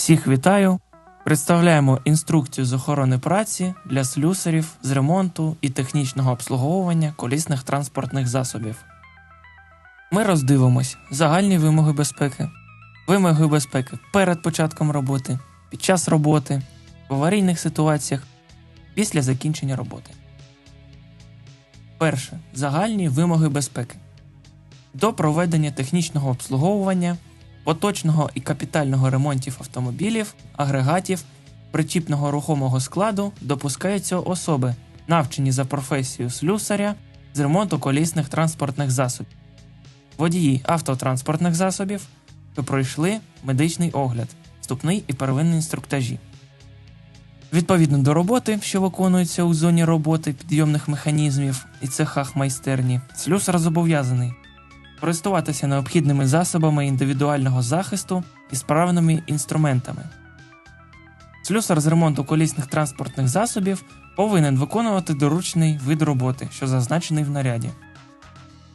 Всіх вітаю! Представляємо інструкцію з охорони праці для слюсарів з ремонту і технічного обслуговування колісних транспортних засобів. Ми роздивимось загальні вимоги безпеки, вимоги безпеки перед початком роботи, під час роботи, в аварійних ситуаціях, після закінчення роботи. Перше. Загальні вимоги безпеки. До проведення технічного обслуговування поточного і капітального ремонтів автомобілів, агрегатів, причіпного рухомого складу допускаються особи, навчені за професією слюсаря з ремонту колісних транспортних засобів, водії автотранспортних засобів, що пройшли медичний огляд, вступний і первинний інструктажі. Відповідно до роботи, що виконується у зоні роботи підйомних механізмів і цехах майстерні, слюсар зобов'язаний користуватися необхідними засобами індивідуального захисту і справними інструментами. Слюсар з ремонту колісних транспортних засобів повинен виконувати доручний вид роботи, що зазначений в наряді.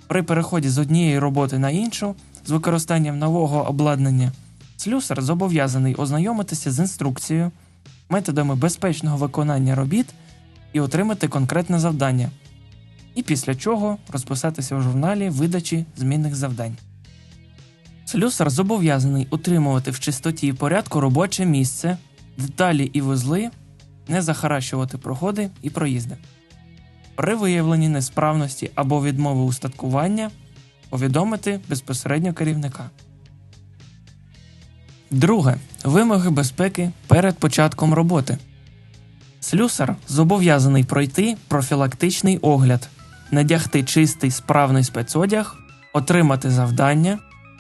При переході з однієї роботи на іншу з використанням нового обладнання слюсар зобов'язаний ознайомитися з інструкцією, методами безпечного виконання робіт і отримати конкретне завдання і після чого розписатися у журналі видачі змінних завдань. Слюсар зобов'язаний утримувати в чистоті і порядку робоче місце, деталі і вузли, не захаращувати проходи і проїзди. При виявленні несправності або відмови устаткування повідомити безпосередньо керівника. Друге. Вимоги безпеки перед початком роботи. Слюсар зобов'язаний пройти профілактичний огляд надягти чистий справний спецодяг, отримати завдання,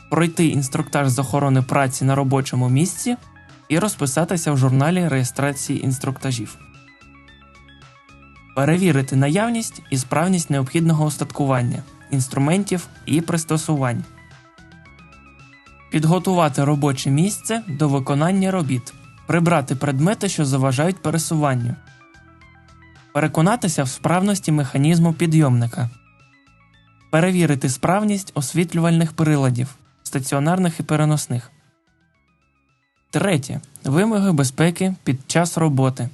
пройти інструктаж з охорони праці на робочому місці і розписатися в журналі реєстрації інструктажів, перевірити наявність і справність необхідного устаткування, інструментів і пристосувань, підготувати робоче місце до виконання робіт, прибрати предмети, що заважають пересуванню переконатися в справності механізму підйомника, перевірити справність освітлювальних приладів, стаціонарних і переносних. Третє. Вимоги безпеки під час роботи.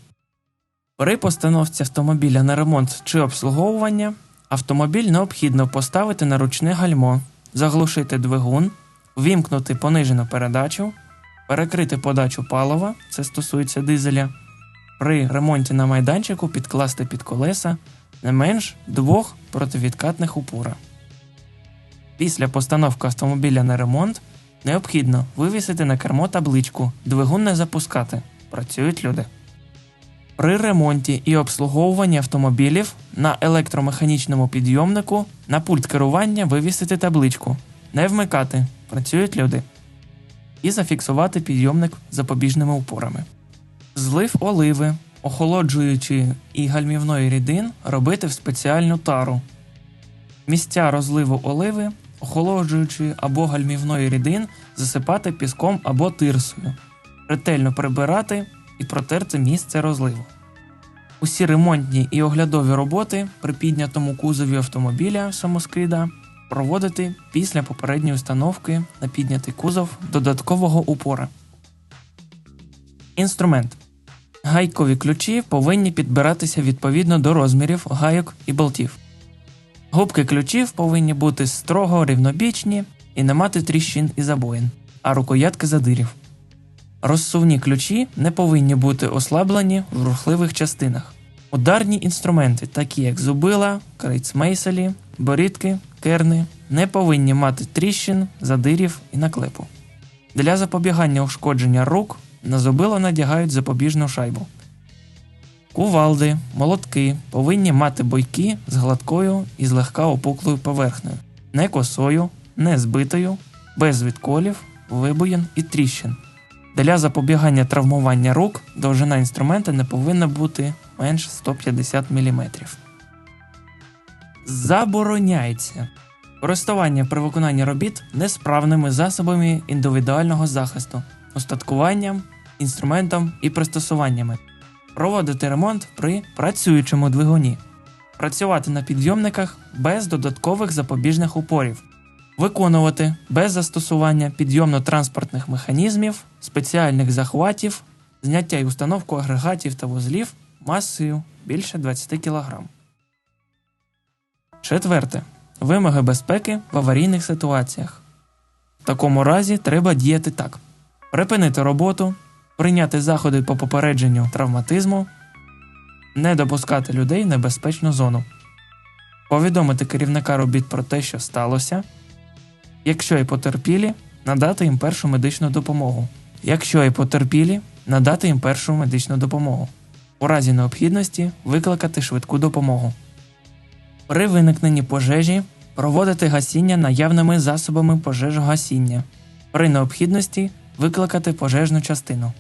При постановці автомобіля на ремонт чи обслуговування автомобіль необхідно поставити на ручне гальмо, заглушити двигун, вімкнути понижену передачу, перекрити подачу палива, це стосується дизеля при ремонті на майданчику підкласти під колеса не менш двох противідкатних упора. Після постановки автомобіля на ремонт необхідно вивісити на кермо табличку Двигун не запускати. Працюють люди. При ремонті і обслуговуванні автомобілів на електромеханічному підйомнику на пульт керування вивісити табличку Не вмикати. Працюють люди. І зафіксувати підйомник запобіжними упорами. Злив оливи, охолоджуючи і гальмівної рідин робити в спеціальну тару. Місця розливу оливи, охолоджуючи або гальмівної рідин засипати піском або тирсою, ретельно прибирати і протерти місце розливу. Усі ремонтні і оглядові роботи при піднятому кузові автомобіля самоскида проводити після попередньої установки на піднятий кузов додаткового упора. Інструмент. Гайкові ключі повинні підбиратися відповідно до розмірів гайок і болтів. Губки ключів повинні бути строго рівнобічні і не мати тріщин і забоїн, а рукоятки задирів. Розсувні ключі не повинні бути ослаблені в рухливих частинах. Ударні інструменти, такі як зубила, крейцмейселі, борідки, керни, не повинні мати тріщин, задирів і наклепу. Для запобігання ушкодження рук на зубило надягають запобіжну шайбу. Кувалди, молотки повинні мати бойки з гладкою і злегка опуклою поверхнею, не косою, не збитою, без відколів, вибоїн і тріщин. Для запобігання травмування рук довжина інструмента не повинна бути менш 150 мм. Забороняється користування при виконанні робіт несправними засобами індивідуального захисту, остаткуванням, інструментом і пристосуваннями, проводити ремонт при працюючому двигуні, працювати на підйомниках без додаткових запобіжних упорів, Виконувати без застосування підйомно-транспортних механізмів, спеціальних захватів, зняття і установку агрегатів та вузлів масою більше 20 кг. Четверте. Вимоги безпеки в аварійних ситуаціях. В такому разі треба діяти так: припинити роботу, прийняти заходи по попередженню травматизму, не допускати людей в небезпечну зону, повідомити керівника робіт про те, що сталося. Якщо і потерпілі, надати їм першу медичну допомогу. Якщо і потерпілі, надати їм першу медичну допомогу. У разі необхідності викликати швидку допомогу. При виникненні пожежі проводити гасіння наявними засобами пожежогасіння. При необхідності викликати пожежну частину.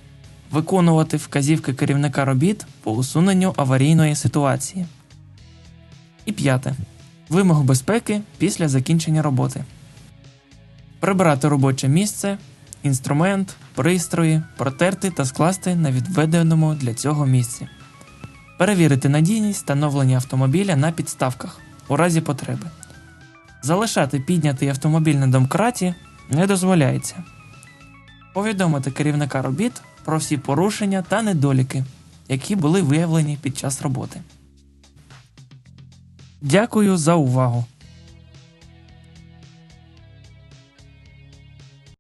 Виконувати вказівки керівника робіт по усуненню аварійної ситуації. І п'яте. Вимог безпеки після закінчення роботи. Прибрати робоче місце, інструмент, пристрої, протерти та скласти на відведеному для цього місці. Перевірити надійність встановлення автомобіля на підставках у разі потреби. Залишати піднятий автомобіль на домкраті не дозволяється. Повідомити керівника робіт про всі порушення та недоліки, які були виявлені під час роботи. Дякую за увагу!